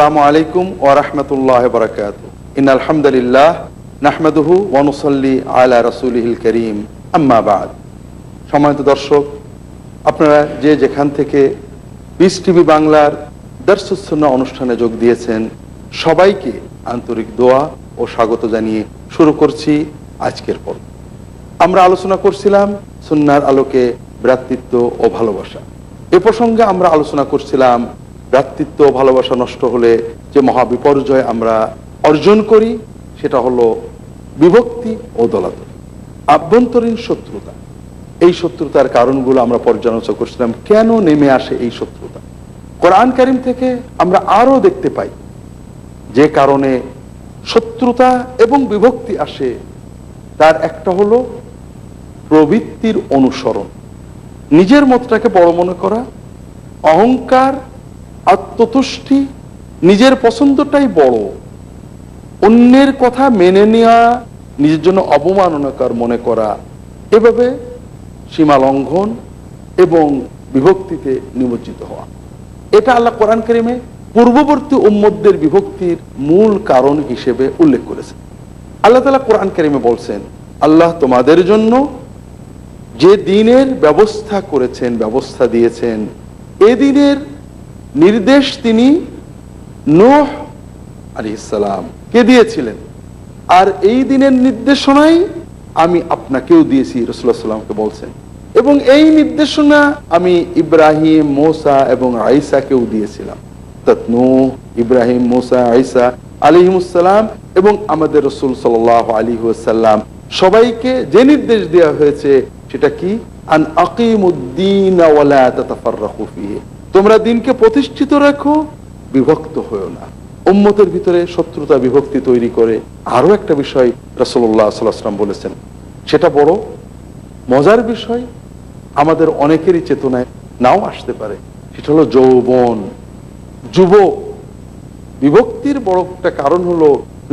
আসসালামু আলাইকুম ওরহমতুল্লাহ বরকাত ইন আলহামদুলিল্লাহ নাহমেদহু ওয়ানুসল্লি আলা রসুলহিল করিম। আম্মাবাদ সম্মানিত দর্শক, আপনারা যে যেখান থেকে পিস টিভি বাংলার দর্শনা অনুষ্ঠানে যোগ দিয়েছেন, সবাইকে আন্তরিক দোয়া ও স্বাগত জানিয়ে শুরু করছি আজকের পর্ব। আমরা আলোচনা করছিলাম সুন্নার আলোকে ভ্রাতৃত্ব ও ভালোবাসা। এ প্রসঙ্গে আমরা আলোচনা করছিলাম ও ভালোবাসা নষ্ট হলে যে মহাবিপর্যয় আমরা অর্জন করি, সেটা হলো বিভক্তি ও দলাদলি। আভ্যন্তরীণ শত্রুতা। এই শত্রুতার কারণগুলো আমরা পর্যালোচনা করছিলাম, কেন নেমে আসে এই শত্রুতা? কোরআন কারিম থেকে আমরা আরও দেখতে পাই যে কারণে শত্রুতা এবং বিভক্তি আসে। তার একটা হলো প্রবৃত্তির অনুসরণ। নিজের মতটাকে বড় মনে করা, অহংকার আত্মতুষ্টি নিজের পছন্দটাই বড়। অন্যের কথা মেনে নেওয়া নিজের জন্য অবমাননাকার মনে করা, এভাবে সীমা লঙ্ঘন এবং বিভক্তিতে নিমজ্জিত হওয়া। এটা আল্লাহ কোরআন করিমে পূর্ববর্তী উম্মদের বিভক্তির মূল কারণ হিসেবে উল্লেখ করেছেন। আল্লাহ তালা কোরআন করিমে বলছেন, আল্লাহ তোমাদের জন্য যে দিনের ব্যবস্থা করেছেন, ব্যবস্থা দিয়েছেন, এ দিনের নির্দেশ তিনি নোহ আলী ইসালাম কে দিয়েছিলেন? আর এই দিনের নির্দেশনাই আমি আপনাকেও দিয়েছি রসুল্লাহ সাল্লামকে বলছেন। এবং এই নির্দেশনা আমি ইব্রাহিম, মোসা এবং আইসাকেও দিয়েছিলাম। তৎনু ইব্রাহিম, মোসা আইসা আলিহিমুসাল্লাম এবং আমাদের রসুল সাল আলী সাল্লাম সবাইকে যে নির্দেশ দেওয়া হয়েছে সেটা কি? আন আকিমুদ্দিন তোমরা দিনকে প্রতিষ্ঠিত রাখো, বিভক্ত হয়েও না। উম্মতের ভিতরে শত্রুতা, বিভক্তি তৈরি করে আরও একটা বিষয় সাল্লাম বলেছেন। সেটা বড়, মজার বিষয়, আমাদের অনেকেরই চেতনায় নাও আসতে পারে। সেটা হলো যৌবন, যুবক। বিভক্তির বড় একটা কারণ হলো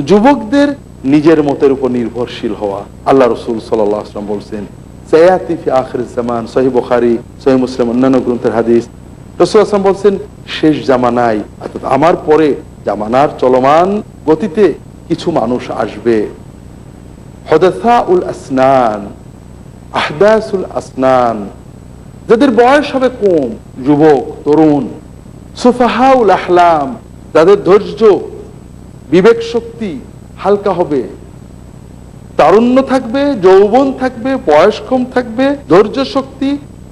যুবকদের নিজের মতের উপর নির্ভরশীল হওয়া। আল্লাহ রসুল সাল্লাম বলছেন সয়াতিফি আখর জামান। সহি সহি মুসলিম, অন্যান্য গ্রন্থের হাদিস। রসুল আসলাম বলছেন, শেষ জামানায় অর্থাৎ আমার পরে জামানার চলমান গতিতে কিছু মানুষ আসবে। হদসা আসনান, আহদাসুল আসনান। যাদের বয়স হবে কম, যুবক, তরুণ। সুফাহাউল আহলাম তাদের ধৈর্য, বিবেক শক্তি হালকা হবে। তারুণ্য থাকবে, যৌবন থাকবে, বয়স কম থাকবে, ধৈর্য শক্তি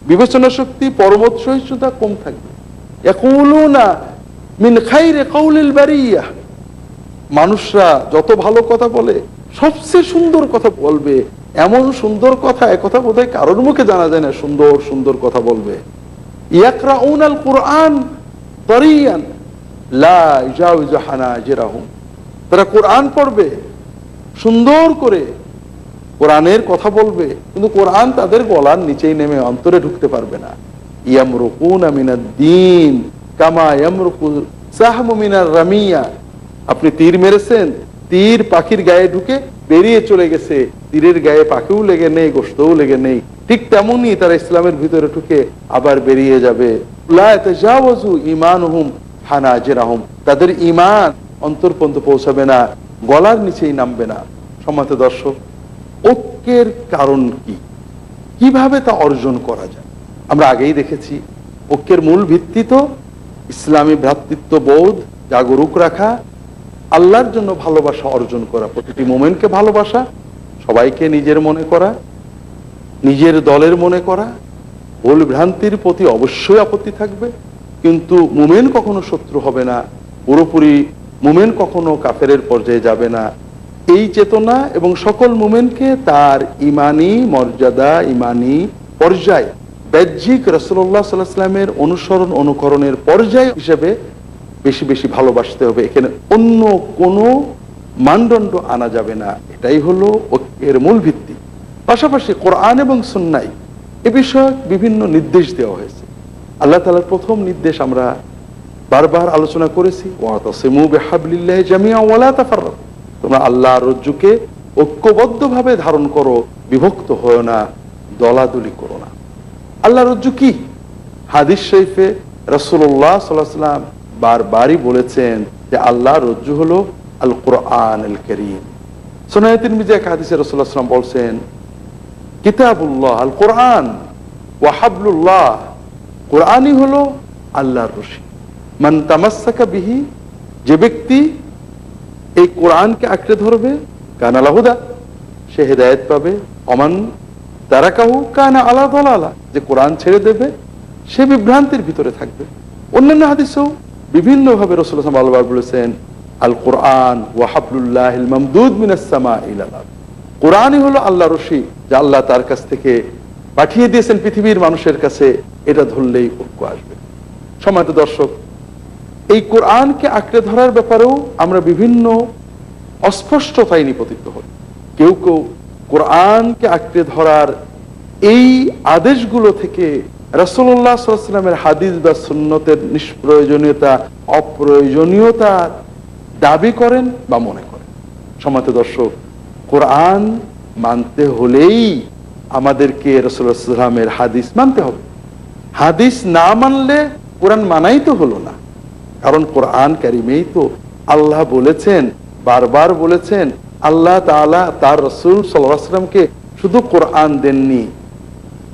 বিবেচনা শক্তি পরমত সহিষ্ণুতা কম থাকবে। না মিন খাইরে কৌলিল বাড়িয়া মানুষরা যত ভালো কথা বলে, সবচেয়ে সুন্দর কথা বলবে। এমন সুন্দর কথা কথা বোধ হয় কারোর মুখে জানা যায় না, সুন্দর সুন্দর কথা বলবে। ইয়াকরা আল কোরআন তরিয়ান তারা কোরআন পড়বে, সুন্দর করে কোরআনের কথা বলবে, কিন্তু কোরআন তাদের গলার নিচেই নেমে অন্তরে ঢুকতে পারবে না। ইয়ামরুকুন আমিনা দিন কামা ইয়ামরুকু সাহমিনার রামিয়া। আপনি তীর মেরেছেন, তীর পাখির গায়ে ঢুকে বেরিয়ে চলে গেছে, তীরের গায়ে পাখিও লেগে নেই গোস্তও লেগে নেই। ঠিক তেমনই তারা ইসলামের ভিতরে ঢুকে আবার বেরিয়ে যাবে। ইমান হুম হানা জেরাহম তাদের ইমান অন্তর অন্তর্পন্ত পৌঁছাবে না, গলার নিচেই নামবে না। সম্মানিত দর্শক ঐক্যের কারণ কি? কীভাবে তা অর্জন করা যায়? আমরা আগেই দেখেছি, ঐক্যের মূল ভিত্তি তো ইসলামী ভ্রাতৃত্ব বোধ, জাগরুক রাখা, আল্লাহর জন্য ভালোবাসা অর্জন করা, প্রতিটি মোমেন্টকে ভালোবাসা, সবাইকে নিজের মনে করা, নিজের দলের মনে করা, ভুল ভ্রান্তির প্রতি অবশ্যই আপত্তি থাকবে, কিন্তু মুমেন কখনো শত্রু হবে না, পুরোপুরি মুমেন কখনো কাফের পর্যায়ে যাবে না। এই চেতনা এবং সকল মুমেনকে তার ইমানি মর্যাদা, ইমানি পর্যায়, বাহ্যিক রসল্লাহ সাল্লাহামের অনুসরণ, অনুকরণের পর্যায় হিসেবে বেশি বেশি ভালোবাসতে হবে। এখানে অন্য কোনো মানদণ্ড আনা যাবে না। এটাই হলো এর মূল ভিত্তি। পাশাপাশি কোরআন এবং সুন্নাই এ বিষয়ে বিভিন্ন নির্দেশ দেওয়া হয়েছে। আল্লাহ তালার প্রথম নির্দেশ আমরা বারবার আলোচনা করেছি তোমরা আল্লাহ রজ্জুকে ঐক্যবদ্ধভাবে ধারণ করো, বিভক্ত হয় না, দলাদলি করো না। আল্লাহ রজ্জু কি? হাদিস শৈফে রসুল্লাহ সাল্লাম বারবারই বলেছেন যে আল্লাহ রজ্জু হলো আল কোরআন আল করিম সোনায়তিন মিজা হাদিসে রসুল্লাহ সাল্লাম বলছেন, কিতাবুল্লাহ আল কোরআন ওয়াহাবলুল্লাহ কোরআনই হলো আল্লাহর রশি। মান তামাসাকা বিহি, যে ব্যক্তি এই কোরআনকে আঁকড়ে ধরবে, কানা লাহুদা সে হেদায়ত পাবে। অমান তারা কাহু কানা আলা দলালা, যে কোরআন ছেড়ে দেবে, সে বিভ্রান্তির ভিতরে থাকবে। অন্যান্য হাদিসেও বিভিন্ন ভাবে রসুল আল্লাহ বলেছেন, আল কোরআন ওয়াহাবুল্লাহ কোরআনই হলো আল্লাহ রশি, যা আল্লাহ তার কাছ থেকে পাঠিয়ে দিয়েছেন পৃথিবীর মানুষের কাছে, এটা ধরলেই ঐক্য আসবে। সময়ত দর্শক এই কোরআনকে আঁকড়ে ধরার ব্যাপারেও আমরা বিভিন্ন অস্পষ্টতায় নিপতিত হই। কেউ কেউ কোরআনকে আঁকড়ে ধরার এই আদেশগুলো থেকে রসল্লাহ সাল্লামের হাদিস বা সুন্নতের নিষ্প্রয়োজনীয়তা, অপ্রয়োজনীয়তা দাবি করেন বা মনে করেন। সমাতে দর্শক, কোরআন মানতে হলেই আমাদেরকে রসুল্লাহামের হাদিস মানতে হবে। হাদিস না মানলে কোরআন মানাই তো হলো না। কারণ কোরআন কারিমেই তো আল্লাহ বলেছেন, বারবার বলেছেন, আল্লাহ তাআলা তার রসুল সাল্লামকে শুধু কোরআন দেননি।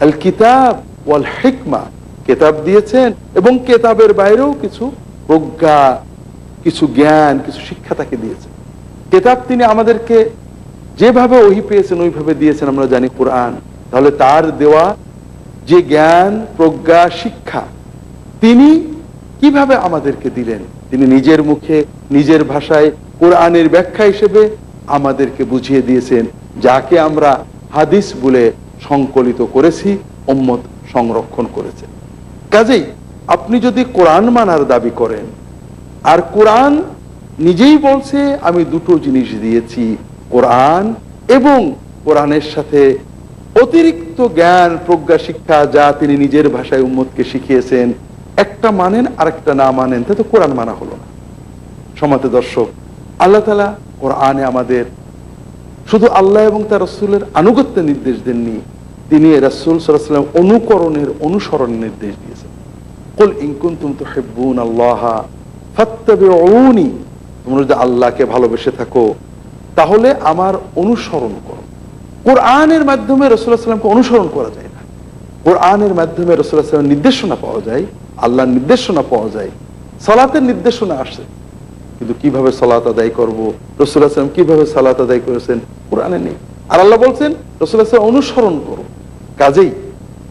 আল কিতাব ওয়াল হিকমা, কেতাব দিয়েছেন এবং কেতাবের বাইরেও কিছু প্রজ্ঞা, কিছু জ্ঞান, কিছু শিক্ষা তাকে দিয়েছেন। কেতাব তিনি আমাদেরকে যেভাবে ওহি পেয়েছেন, ওইভাবে দিয়েছেন আমরা জানি কোরআন। তাহলে তার দেওয়া যে জ্ঞান, প্রজ্ঞা, শিক্ষা, তিনি কীভাবে আমাদেরকে দিলেন? তিনি নিজের মুখে, নিজের ভাষায়, কোরআনের ব্যাখ্যা হিসেবে আমাদেরকে বুঝিয়ে দিয়েছেন, যাকে আমরা হাদিস বলে সংকলিত করেছি, উম্মত সংরক্ষণ করেছে। কাজেই আপনি যদি কোরআন মানার দাবি করেন, আর কোরআন নিজেই বলছে, আমি দুটো জিনিস দিয়েছি, কোরআন এবং কোরআনের সাথে অতিরিক্ত জ্ঞান, প্রজ্ঞা, শিক্ষা, যা তিনি নিজের ভাষায় উম্মতকে শিখিয়েছেন একটা মানেন আর একটা না মানেন, তা তো কোরআন মানা হলো না। সমাতে দর্শক, আল্লাহ তালা কোরআনে আমাদের শুধু আল্লাহ এবং তার রসুলের আনুগত্যের নির্দেশ দেননি, তিনি রসুল সাল্লাম অনুকরণের অনুসরণ নির্দেশ দিয়েছেন। কুল ইনকুন তুম তো হেব্বুন আল্লাহ ফাত্তাবিউনি, তোমরা যদি আল্লাহকে ভালোবেসে থাকো, তাহলে আমার অনুসরণ করো। কোরআনের মাধ্যমে রসুল্লাহ সাল্লামকে অনুসরণ করা যায় না। কোরআনের মাধ্যমে রসুল্লাহ সাল্লামের নির্দেশনা পাওয়া যায় আল্লাহর নির্দেশনা পাওয়া যায়। সালাতের নির্দেশনা আসে। কিন্তু কীভাবে সালাত আদায় করব? রসুল্লাহ সাল্লাম কীভাবে সালাত আদায় করেছেন? কোরআনে নেই। আর আল্লাহ বলছেন রসুল্লাহ সাল্লাম অনুসরণ করো। কাজেই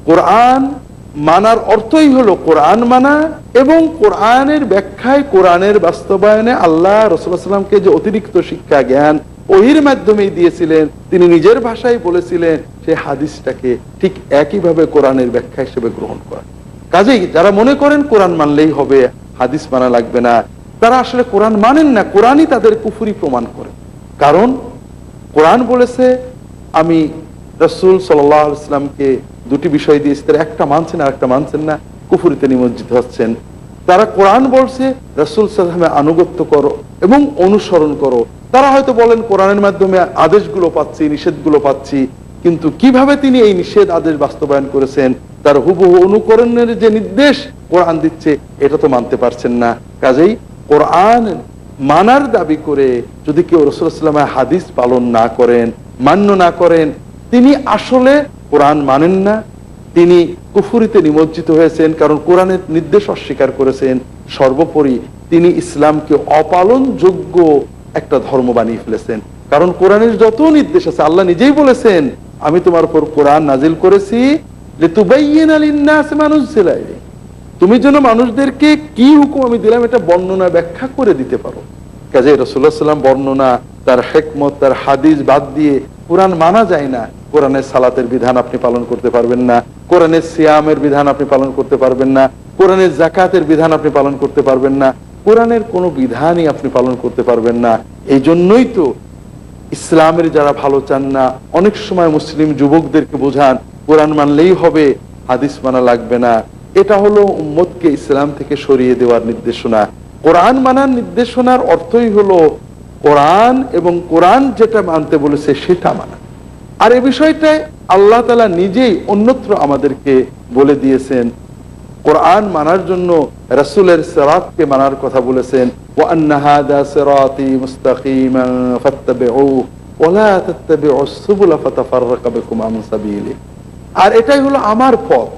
কোরআন মানার অর্থই হলো কোরআন মানা এবং কোরআনের ব্যাখ্যায় কোরআনের বাস্তবায়নে আল্লাহ রসুল্লাহ সাল্লামকে যে অতিরিক্ত শিক্ষা, জ্ঞান, ওহির মাধ্যমেই দিয়েছিলেন, তিনি নিজের ভাষায় বলেছিলেন সেই হাদিসটাকে ঠিক একইভাবে কোরআনের ব্যাখ্যা হিসেবে গ্রহণ করা। কাজেই যারা মনে করেন কোরআন মানলেই হবে, হাদিস মানা লাগবে না, তারা আসলে কোরআন মানেন না, কোরআনই তাদের কুফুরি প্রমাণ করে। কারণ কোরআন বলেছে, আমি রসুল সাল্লাহ ইসলামকে দুটি বিষয় দিয়েছি, তারা একটা মানছেন আর একটা মানছেন না, কুফুরিতে নিমজ্জিত হচ্ছেন। তারা কোরআন বলছে, রসুল সাল্লামে আনুগত্য করো এবং অনুসরণ করো। তারা হয়তো বলেন, কোরআনের মাধ্যমে আদেশগুলো পাচ্ছি, নিষেধগুলো পাচ্ছি, কিন্তু কীভাবে তিনি এই নিষেধ আদেশ বাস্তবায়ন করেছেন? তার হুবহু অনুকরণের যে নির্দেশ কোরআন দিচ্ছে, এটা তো মানতে পারছেন না। কাজেই কোরআন মানার দাবি করে যদি কেউ রসুলামের হাদিস পালন না করেন, মান্য না করেন, তিনি আসলে কোরআন মানেন না। তিনি কুফুরিতে নিমজ্জিত হয়েছেন কারণ কোরআনের নির্দেশ অস্বীকার করেছেন। সর্বোপরি তিনি ইসলামকে অপালন যোগ্য একটা ধর্ম বানিয়ে ফেলেছেন। কারণ কোরআনের যত নির্দেশ আছে, আল্লাহ নিজেই বলেছেন, আমি তোমার উপর কোরআন নাজিল করেছি তুমি যেন মানুষদেরকে কি হুকুম আমি দিলাম এটা বর্ণনা ব্যাখ্যা করে দিতে পারো। কাজে রসুল্লাহ সাল্লাম বর্ণনা, তার হেকমত, তার হাদিস বাদ দিয়ে কোরআন মানা যায় না। কোরআনের সালাতের বিধান আপনি পালন করতে পারবেন না। কোরআনের সিয়ামের বিধান আপনি পালন করতে পারবেন না। কোরআনের জাকাতের বিধান আপনি পালন করতে পারবেন না। কোরআনের কোনো বিধানই আপনি পালন করতে পারবেন না। এই জন্যই তো ইসলামের যারা ভালো চান না, অনেক সময় মুসলিম যুবকদেরকে বোঝান কোরআন মানলেই হবে, হাদিস মানা লাগবে না। এটা হলো উম্মতকে ইসলাম থেকে সরিয়ে দেওয়ার নির্দেশনা। কোরআন মানার নির্দেশনার অর্থই হলো কোরআন এবং কোরআন যেটা মানতে বলেছে সেটা মানা। আর এই বিষয়টায় আল্লাহ তালা নিজেই অন্যত্র আমাদেরকে বলে দিয়েছেন, কোরআন মানার জন্য রাসূলের সিরাতকে মানার কথা বলেছেন, ওয়া আন্না হাদা সিরাতি মুস্তাকিমান ফাত্তাবিউহু, ওয়া লা তাত্তাবিউস সুবুলা ফাতাফাররাকা বিকুম আন সাবিলি আর এটাই হলো আমার পথ।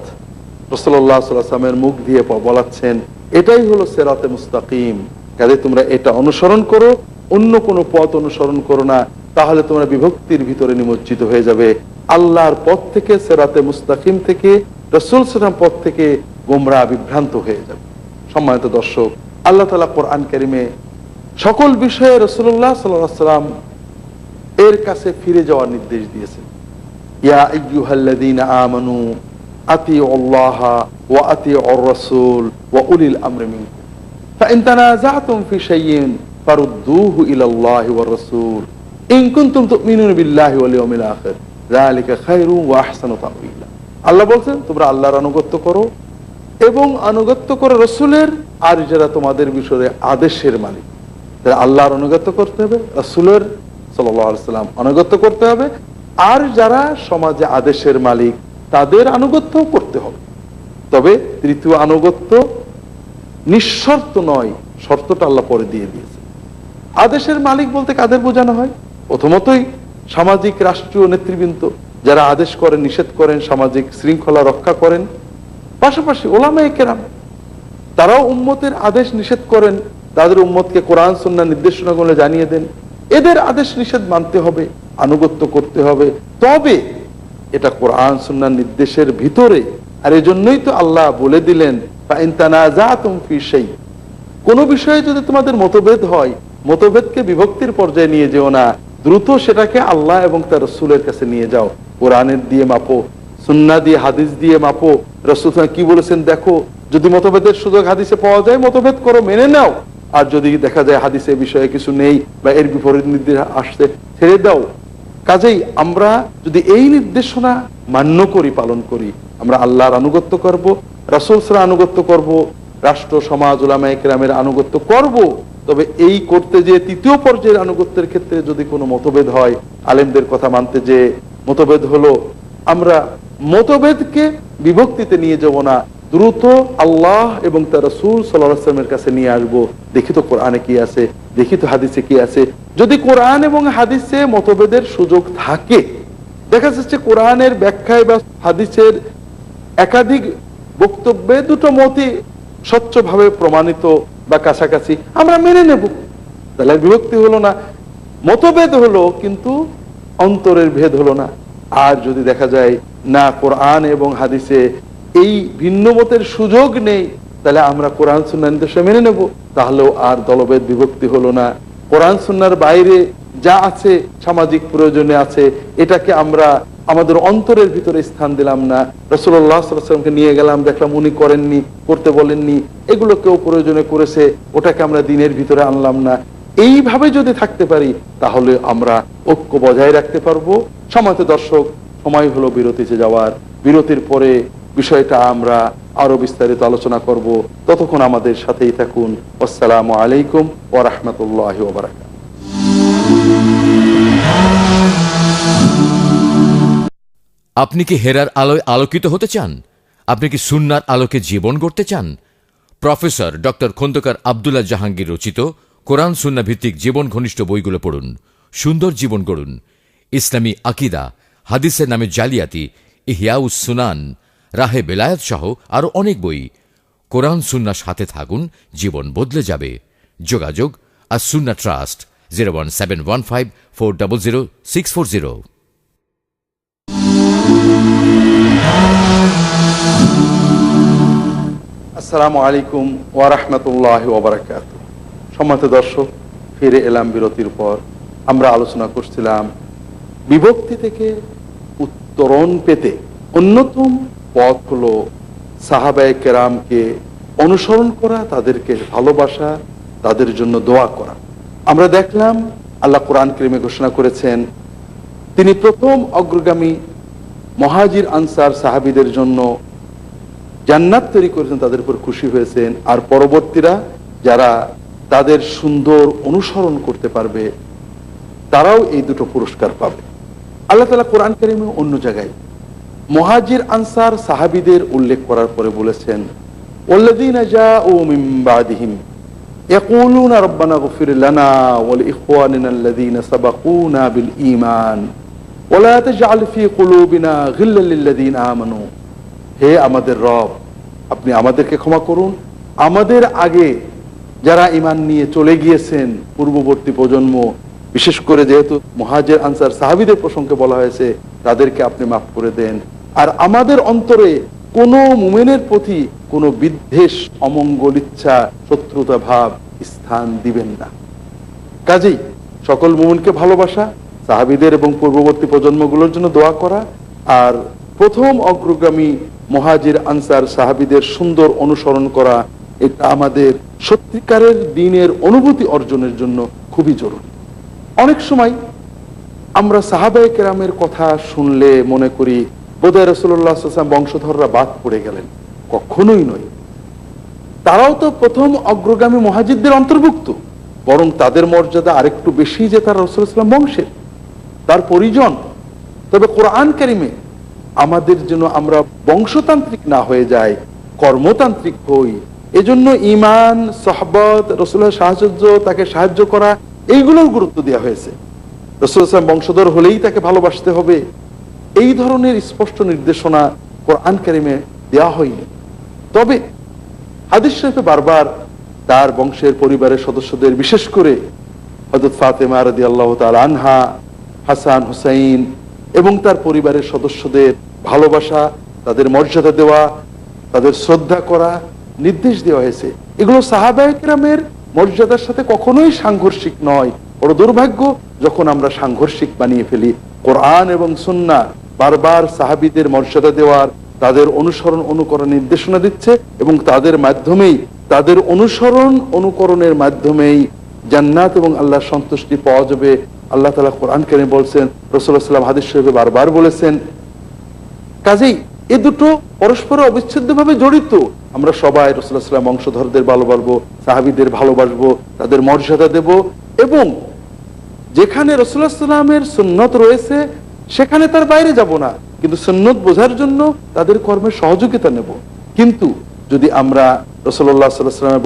রসল্লাহ সাল্লামের মুখ দিয়ে বলাচ্ছেন, এটাই হলো সেরাতে মুস্তাকিম। কাজে তোমরা এটা অনুসরণ করো, অন্য কোনো পথ অনুসরণ করো না, তাহলে তোমরা বিভক্তির ভিতরে নিমজ্জিত হয়ে যাবে। আল্লাহর পথ থেকে, সেরাতে মুস্তাকিম থেকে, রসুল সালাম পথ থেকে গোমরা বিভ্রান্ত হয়ে যাবে। সম্মানিত দর্শক, আল্লাহ তালা কোরআন কারিমে সকল বিষয়ে রসুল্লাহ সাল্লাম এর কাছে ফিরে যাওয়ার নির্দেশ দিয়েছেন। ইয়া আইয়ুহাল্লাযীনা আমানু আতিউল্লাহ ওয়া আতিউর রাসূল ওয়া উলিল আমরি মিনকুম فإن تنازعتم في شيء فردوه إلى الله والرسول إن كنتم تؤمنون بالله واليوم الآخر ذلك خير وأحسن تأويلا আল্লাহ বলছেন তোমরা আল্লাহর আনুগত্য করো এবং আনুগত্য করো রসুলের আর যারা তোমাদের বিষয়ে আদেশের মালিক তারা আল্লাহর আনুগত্য করতে হবে রসুলের সাল্লাম আনুগত্য করতে হবে আর যারা সমাজে আদেশের মালিক, তাদের আনুগত্য করতে হবে। তবে তৃতীয় আনুগত্য নিঃশর্ত নয়, শর্তটা আল্লাহ পরে দিয়ে দিয়েছে আদেশের মালিক বলতে কাদের বোঝানো হয়? প্রথমতই সামাজিক রাষ্ট্রীয় নেতৃবৃন্দ, যারা আদেশ করেন, নিষেধ করেন, সামাজিক শৃঙ্খলা রক্ষা করেন। পাশাপাশি ওলামায়ে কেরাম, তারাও উম্মতের আদেশ নিষেধ করেন, তাদের উম্মতকে কোরআন সন্না নির্দেশনাগুলো জানিয়ে দেন। এদের আদেশ নিষেধ মানতে হবে। আনুগত্য করতে হবে। তবে এটা কোরআন সন্ন্যার নির্দেশের ভিতরে। আর এজন্যই তো আল্লাহ বলে দিলেন "ফাইন তানাজাতুম কোন বিষয়ে যদি তোমাদের মতভেদ হয়, মতভেদকে বিভক্তির পর্যায়ে নিয়ে যেও না। দ্রুত সেটাকে আল্লাহ এবং তার রসুলের কাছে নিয়ে যাও। কোরআনের দিয়ে মাপো, সুন্না দিয়ে হাদিস দিয়ে মাপো। রসুল কি বলেছেন দেখো, যদি মতভেদের সুযোগ হাদিসে পাওয়া যায়, মতভেদ করো, মেনে নাও। আর যদি দেখা যায় হাদিসে বিষয়ে কিছু নেই বা এর বিপরীত নির্দেশ আসছে, ছেড়ে দাও। কাজেই আমরা যদি এই নির্দেশনা মান্য করি, পালন করি, আমরা আল্লাহর আনুগত্য করব, রাসুল সারা আনুগত্য করব, রাষ্ট্র, সমাজ ওলামায় কেরামের আনুগত্য করব, তবে এই করতে যে তৃতীয় পর্যায়ের আনুগত্যের ক্ষেত্রে যদি কোনো মতভেদ হয়, আলেমদের কথা মানতে যে মতভেদ হলো, আমরা মতভেদকে বিভক্তিতে নিয়ে যাব না দ্রুত আল্লাহ এবং তার রসুল সাল্লামের কাছে নিয়ে আসব। দেখি তো কোরআনে কি আছে, দেখি তো হাদিসে কি আছে। যদি কোরআন এবং হাদিসে মতভেদের সুযোগ থাকে, দেখা যাচ্ছে কোরআনের ব্যাখ্যায় বা হাদিসের একাধিক বক্তব্যে দুটো মতই স্বচ্ছভাবে প্রমাণিত বা কাছাকাছি। আমরা মেনে নেব। তাহলে বিভক্তি হলো না। মতভেদ হলো, কিন্তু অন্তরের ভেদ হলো না। আর যদি দেখা যায় না কোরআন এবং হাদিসে এই ভিন্ন মতের সুযোগ নেই, তাহলে আমরা কোরআন সুন্নার নির্দেশে মেনে নেব। তাহলেও আর দলভেদ বিভক্তি হলো না। কোরআন সুন্নার বাইরে যা আছে, সামাজিক প্রয়োজনে আছে, এটাকে আমরা আমাদের অন্তরের ভিতরে স্থান দিলাম না। রসুল্লাহামকে নিয়ে গেলাম, দেখলাম উনি করেননি, করতে বলেননি। এগুলো কেউ প্রয়োজনে করেছে, ওটাকে আমরা দিনের ভিতরে আনলাম না। এইভাবে যদি থাকতে পারি, তাহলে আমরা ঐক্য বজায় রাখতে পারব। সমাজ দর্শক, সময় হলো বিরতিতে যাওয়ার। বিরতির পরে বিষয়টা আমরা আরও বিস্তারিত আলোচনা করব। ততক্ষণ আমাদের সাথেই থাকুন। আসসালামু আলাইকুম ও রহমতুল্লাহ আপনি কি হেরার আলোয় আলোকিত হতে চান? আপনি কি সুন্নার আলোকে জীবন গড়তে চান? প্রফেসর ডক্টর খন্দকার আবদুল্লাহ জাহাঙ্গীর রচিত কোরআন সুন্না ভিত্তিক জীবন ঘনিষ্ঠ বইগুলো পড়ুন। সুন্দর জীবন গড়ুন। ইসলামী আকিদা, হাদিসের নামে জালিয়াতি, ইহিয়াউস সুনান রাহে বেলায়াত সহ আরও অনেক বই। কোরআন সুন্নার সাথে থাকুন, জীবন বদলে যাবে। যোগাযোগ আর Sunnah trust, zero one seven one five four double zero six four zero. আসসালামু আলাইকুম ওয়া রাহমাতুল্লাহ ওবরাকাত সম্মানিত দর্শক, ফিরে এলাম বিরতির পর। আমরা আলোচনা করছিলাম বিভক্তি থেকে উত্তরণ পেতে অন্যতম পথ হলো সাহাবায়ে কেরামকে অনুসরণ করা, তাদেরকে ভালোবাসা, তাদের জন্য দোয়া করা। আমরা দেখলাম আল্লাহ কোরআন করিমে ঘোষণা করেছেন, তিনি প্রথম অগ্রগামী মহাজির আনসার সাহাবিদের জন্য জান্নাত তৈরি করেছেন, তাদের উপর খুশি হয়েছেন। আর পরবর্তীরা যারা তাদের সুন্দর অনুসরণ করতে পারবে, তারাও এই দুটো পুরস্কার পাবে। আল্লাহ তালা কোরআন কারিমে অন্য জায়গায় মহাজির আনসার সাহাবিদের উল্লেখ করার পরে বলেছেন والذين جاءوا من بعدهم يقولون ربنا اغفر لنا ولإخواننا الذين سبقونا بالإيمان ولا تجعل في قلوبنا غلا للذين آمنوا হে আমাদের রব আপনি আমাদেরকে ক্ষমা করুন আমাদের আগে যারা ইমান নিয়ে চলে গিয়েছেন পূর্ববর্তী প্রজন্ম বিশেষ করে যেহেতু মহাজের আনসার সাহাবিদের প্রসঙ্গে বলা হয়েছে তাদেরকে আপনি মাফ করে দেন আর আমাদের অন্তরে কোনো মুমেনের প্রতি কোনো বিদ্বেষ, অমঙ্গল, ইচ্ছা, শত্রুতা, ভাব স্থান দিবেন না। কাজেই সকল মুমিনকে ভালোবাসা, সাহাবিদের এবং পূর্ববর্তী প্রজন্মগুলোর জন্য দোয়া করা আর প্রথম অগ্রগামী মহাজির আনসার সাহাবিদের সুন্দর অনুসরণ করা, এটা আমাদের সত্যিকারের দিনের অনুভূতি অর্জনের জন্য খুবই জরুরি। অনেক সময় আমরা সাহাবায়ে কেরামের কথা শুনলে মনে করি বোধহয় রসুল্লাহ বংশধররা বাদ পড়ে গেলেন। কখনোই নয়। তারাও তো প্রথম অগ্রগামী মহাজিদদের অন্তর্ভুক্ত, বরং তাদের মর্যাদা আরেকটু বেশি যে তার রসুলাম বংশের। তার পরিজন। তবে কোরআন কারিমে আমাদের জন্য আমরা বংশতান্ত্রিক না হয়ে যাই, কর্মতান্ত্রিক হই, এজন্য ইমান সহবত, রসুলের সাহায্য, তাকে সাহায্য করা, এইগুলোর গুরুত্ব দেওয়া হয়েছে। রসুল ইসলাম বংশধর হলেই তাকে ভালোবাসতে হবে। এই ধরনের স্পষ্ট নির্দেশনা কোরআন কারিমে দেওয়া হয়নি। তবে হাদিস শরীফে বারবার তার বংশের পরিবারের সদস্যদের, বিশেষ করে হজরত ফাতেমা রাদি আল্লাহ তাল আনহা, হাসান, হুসাইন এবং তার পরিবারের সদস্যদের ভালোবাসা, তাদের মর্যাদা দেওয়া, তাদের শ্রদ্ধা করা নির্দেশ দেওয়া হয়েছে। এগুলো সাহাবায়করামের মর্যাদার সাথে কখনোই সাংঘর্ষিক নয়। বড় দুর্ভাগ্য যখন আমরা সাংঘর্ষিক বানিয়ে ফেলি। কোরআন এবং সুন্না বারবার সাহাবিদের মর্যাদা দেওয়ার, তাদের অনুসরণ অনুকরণ নির্দেশনা দিচ্ছে এবং তাদের মাধ্যমেই, তাদের অনুসরণ অনুকরণের মাধ্যমেই জান্নাত এবং আল্লাহর সন্তুষ্টি পাওয়া যাবে। আল্লাহ তালা কোরআন কেন বলছেন রসুল্লাহ সাল্লাম হাদিস সাহেবে বারবার বলেছেন, কাজেই এ দুটো পরস্পর অবিচ্ছেদ্য ভাবে জড়িত। আমরা সবাই রসুল্লাহ সাল্লাম বংশধরদের ভালোবাসবো, সাহাবিদের ভালোবাসবো, তাদের মর্যাদা দেব এবং যেখানে রসুল্লাহ সাল্লামের সুন্নত রয়েছে সেখানে তার বাইরে যাব না, কিন্তু সুন্নত বোঝার জন্য তাদের কর্মের সহযোগিতা নেব। কিন্তু যদি আমরা রসল্লাহ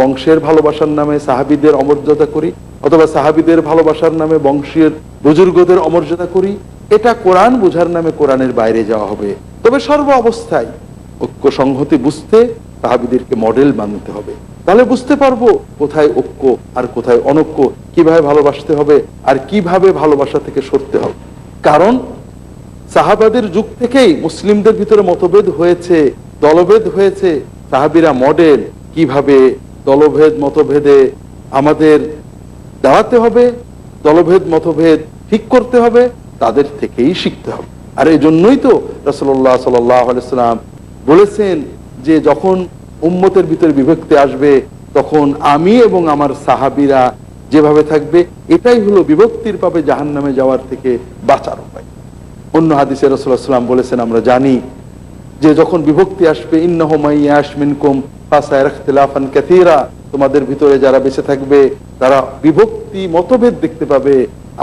বংশের ভালোবাসার নামে সাহাবিদের অমর্যাদা করি, অথবা সাহাবিদের ভালোবাসার নামে বংশের বুজুর্গদের অমর্যাদা করি, এটা কোরআন বোঝার নামে কোরআনের বাইরে যাওয়া হবে। তবে সর্ব অবস্থায় ঐক্য সংহতি বুঝতে সাহাবিদেরকে মডেল মানতে হবে। তাহলে বুঝতে পারব কোথায় ঐক্য আর কোথায় অনৈক্য, কীভাবে ভালোবাসতে হবে আর কীভাবে ভালোবাসা থেকে সরতে হবে। কারণ সাহাবাদের যুগ থেকেই মুসলিমদের ভিতরে মতভেদ হয়েছে, দলভেদ হয়েছে। সাহাবিরা মডেল কীভাবে দলভেদ, মতভেদে আমাদের দাঁড়াতে হবে, দলভেদ, মতভেদ ঠিক করতে হবে, তাদের থেকেই শিখতে হবে। আর এই জন্যই তো রসল্লাহ সাল্লাম বলেছেন যে যখন উম্মতের ভিতরে বিভক্তি আসবে, তখন আমি এবং আমার সাহাবিরা যেভাবে থাকবে, এটাই হলো বিভক্তির পাবে জাহান নামে যাওয়ার থেকে উপায় অন্য হাদিসে রসুল্লাহাম বলেছেন, আমরা জানি যে যখন বিভক্তি আসবে ইন্নহমাইয়াসমিনকুম ফাসায়ান ক্যাথিরা তোমাদের ভিতরে যারা বেঁচে থাকবে, তারা বিভক্তি মতভেদ দেখতে পাবে,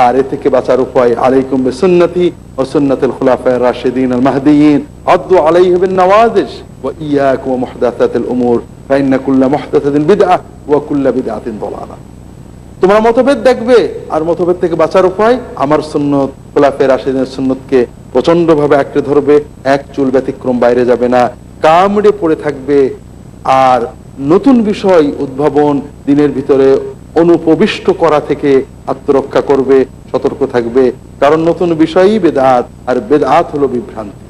আর এ থেকে বাঁচার উপায় আলাইকুম সুন্নতি ও সুন্নাতুল খুলাফায়ে রাশিদিন আল মাহদিয়িন। আদু আলাইহি বিন নওয়াজিশ ওয়া ইয়াকুম ওয়া মুহদাসাতিল উমুর, ফাইন্না কুল্লা মুহদাসাতিন বিদআহ ওয়া কুল্লা বিদআতিন দালালা। তোমরা মতভেদ দেখবে, আর মতভেদ থেকে বাঁচার উপায় আমার সুন্নত খোলাফের আশিদিনের সুন্নতকে প্রচণ্ড ভাবে আঁকড়ে ধরবে, এক চুল ব্যতিক্রম বাইরে যাবে না, কামড়ে পড়ে থাকবে, আর নতুন বিষয় উদ্ভাবন দিনের ভিতরে অনুপ্রবিষ্ট করা থেকে আত্মরক্ষা করবে, সতর্ক থাকবে, কারণ নতুন বিষয়ই বেদাত, আর বেদাত হলো বিভ্রান্তি।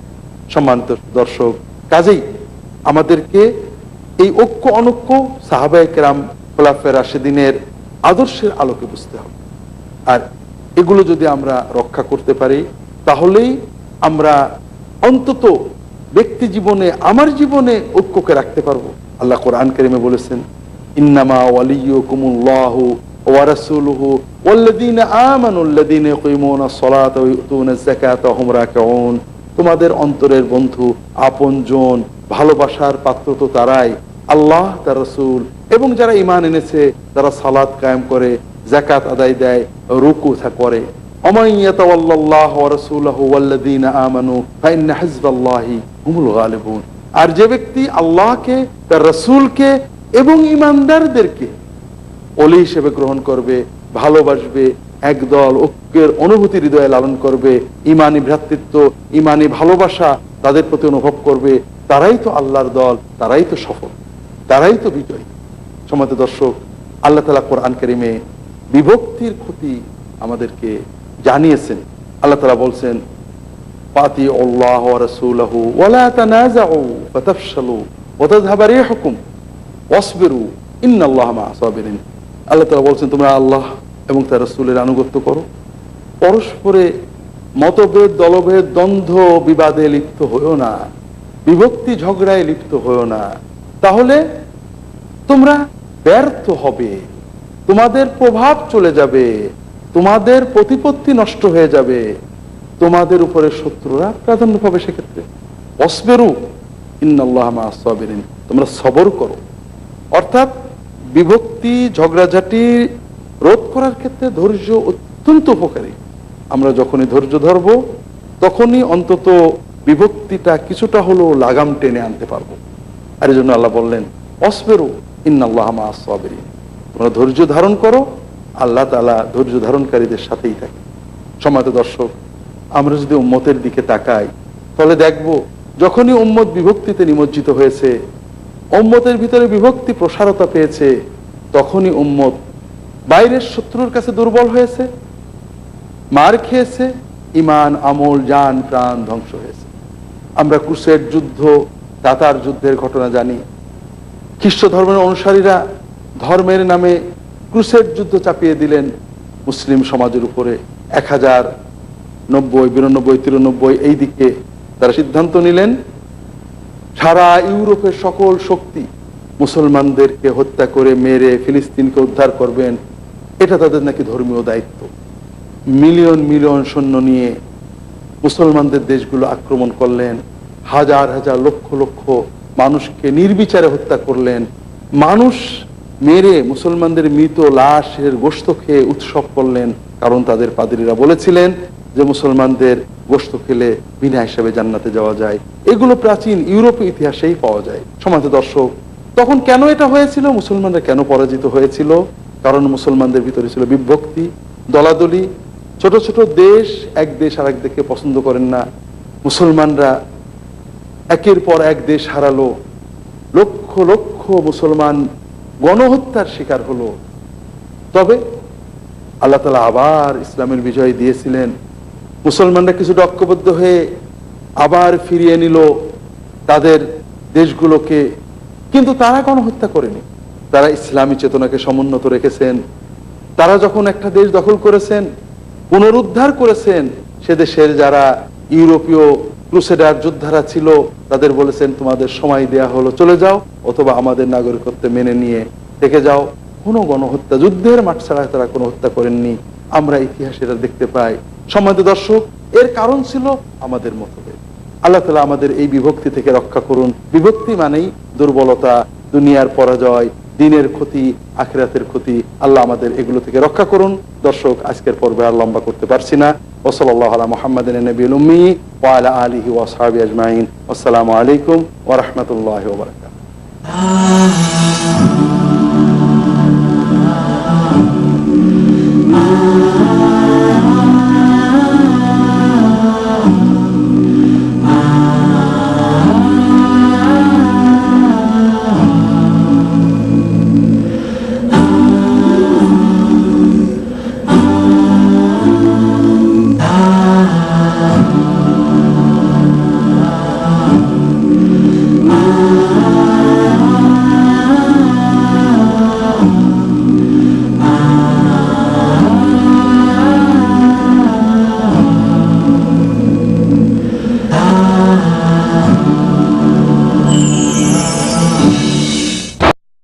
সম্মানিত দর্শক, কাজেই আমাদেরকে এই ঐক্য অনৈক্য সাহাবায়কেরাম খোলাফের আশিদিনের আদর্শের আলোকে বুঝতে হবে। আর এগুলো যদি আমরা রক্ষা করতে পারি, তাহলেই আমরা অন্তত ব্যক্তি জীবনে, আমার জীবনে ঐক্যকে রাখতে পারব। আল্লাহ কোরআন কারিমে বলেছেন তোমাদের অন্তরের বন্ধু, আপনজন, ভালোবাসার পাত্র তো তারাই। আল্লাহ, তার রসুল এবং যারা ইমান এনেছে তারা সালাদ কায়েম করে জাকাত আদায় দেয়, রুকু করে। আর যে ব্যক্তি আল্লাহকে, তার রসুলকে এবং ইমানদারদেরকে হিসেবে গ্রহণ করবে, ভালোবাসবে, একদল ঐক্যের অনুভূতি হৃদয়ে লালন করবে ইমানি ভ্রাতৃত্ব ইমানি ভালোবাসা তাদের প্রতি অনুভব করবে, তারাই তো আল্লাহর দল, তারাই তো সফল, তারাই তো বিজয়ী। সমাজ দর্শক, আল্লাহ তালা কোরআন কারিমে বিভক্তির ক্ষতি আমাদেরকে জানিয়েছেন। আল্লাহ তালা বলছেন পাতি আল্লাহ তাআলা বলছেন, তোমরা আল্লাহ এবং তার রাসূলের আনুগত্য করো। পরস্পরে মতভেদ, দলভেদ, দ্বন্দ্ব, বিবাদে লিপ্ত হয়েও না। বিভক্তি ঝগড়ায় লিপ্ত হয়েও না। তাহলে তোমরা ব্যর্থ হবে। তোমাদের প্রভাব চলে যাবে। তোমাদের প্রতিপত্তি নষ্ট হয়ে যাবে। তোমাদের উপরে শত্রুরা প্রাধান্য পাবে সেক্ষেত্রে। অসবেরু ইন্নাল্লাহ তোমরা সবর করো। অর্থাৎ বিভক্তি, ঝগড়াঝাটি রোধ করার ক্ষেত্রে ধৈর্য অত্যন্ত উপকারী। আমরা যখনই ধৈর্য ধরব, তখনই অন্তত বিভক্তিটা কিছুটা হলেও লাগাম টেনে আনতে পারব। আর এই জন্য আল্লাহ বললেন অসবেরু তোমরা ধৈর্য ধারণ করো, আল্লাহ তালা ধৈর্য ধারণকারীদের সাথেই থাকে। সমাজ দর্শক, আমরা যদি উম্মতের দিকে তাকাই, তাহলে দেখব যখনই উম্মত বিভক্তিতে নিমজ্জিত হয়েছে, উম্মতের ভিতরে বিভক্তি প্রসারতা পেয়েছে, তখনই উম্মত বাইরের শত্রুর কাছে দুর্বল হয়েছে, মার খেয়েছে ইমান আমল যান প্রাণ ধ্বংস হয়েছে। আমরা ক্রুসের যুদ্ধ তাতার যুদ্ধের ঘটনা জানি। খ্রিস্ট ধর্মের অনুসারীরা ধর্মের নামে ক্রুসের যুদ্ধ চাপিয়ে দিলেন মুসলিম সমাজের উপরে। এক হাজার নব্বই, বিরানব্বই, তিরানব্বই, এই দিকে তারা সিদ্ধান্ত নিলেন, সারা ইউরোপের সকল শক্তি মুসলমানদেরকে হত্যা করে মেরে ফিলিস্তিনকে উদ্ধার করবেন, এটা তাদের নাকি ধর্মীয় দায়িত্ব। মিলিয়ন মিলিয়ন সৈন্য নিয়ে মুসলমানদের দেশগুলো আক্রমণ করলেন, হাজার হাজার লক্ষ লক্ষ মানুষকে নির্বিচারে হত্যা করলেন। মানুষ মেরে মুসলমানদের মৃত লাশের গোস্ত খেয়ে উৎসব করলেন, কারণ তাদের পাদরীরা বলেছিলেন যে মুসলমানদের গোস্ত খেলে বিনা হিসাবে জান্নাতে যাওয়া যায়। এগুলো প্রাচীন ইউরোপীয় ইতিহাসেই পাওয়া যায়। সমাজে দর্শক, তখন কেন এটা হয়েছিল? মুসলমানরা কেন পরাজিত হয়েছিল? কারণ মুসলমানদের ভিতরে ছিল বিভক্তি, দলাদলি। ছোট ছোট দেশ এক দেশ আর এক দেশকে পছন্দ করেন না। মুসলমানরা একের পর এক দেশ হারালো। লক্ষ লক্ষ মুসলমান গণহত্যার শিকার হলো। তবে আল্লাহ তালা আবার ইসলামের বিজয় দিয়েছিলেন। মুসলমানরা কিছুটা ঐক্যবদ্ধ হয়ে আবার ফিরিয়ে নিল তাদের দেশগুলোকে। কিন্তু তারা গণহত্যা করেনি। তারা ইসলামী চেতনাকে সমুন্নত রেখেছেন। তারা যখন একটা দেশ দখল করেছেন, পুনরুদ্ধার করেছেন, সে দেশের যারা ইউরোপীয় ক্রুসেডার যোদ্ধারা ছিল, তাদের বলেছেন, তোমাদের সময় দেয়া হলো, চলে যাও, অথবা আমাদের নাগরিকত্ব মেনে নিয়ে থেকে যাও। কোনো গণহত্যা, যুদ্ধের মাঠ ছাড়া তারা কোনো হত্যা করেননি। আমরা ইতিহাসে দেখতে পাই। সম্মানিত দর্শক, এর কারণ ছিল আমাদের মতভেদ। আল্লাহ তালা আমাদের এই বিভক্তি থেকে রক্ষা করুন। বিভক্তি মানেই দুর্বলতা, দুনিয়ার পরাজয় দিনের ক্ষতি, আখিরাতের ক্ষতি, আল্লাহ আমাদের এগুলো থেকে রক্ষা করুন। দর্শক, আজকের পর্বে আর লম্বা করতে পারছি না। ওসলাল্লাহ আলা মোহাম্মদ নবীল উম্মি ওয়ালা আলহি ওয়াসাবি আজমাইন। আসসালামু আলাইকুম ওরহমতুল্লাহ ওবরাকাত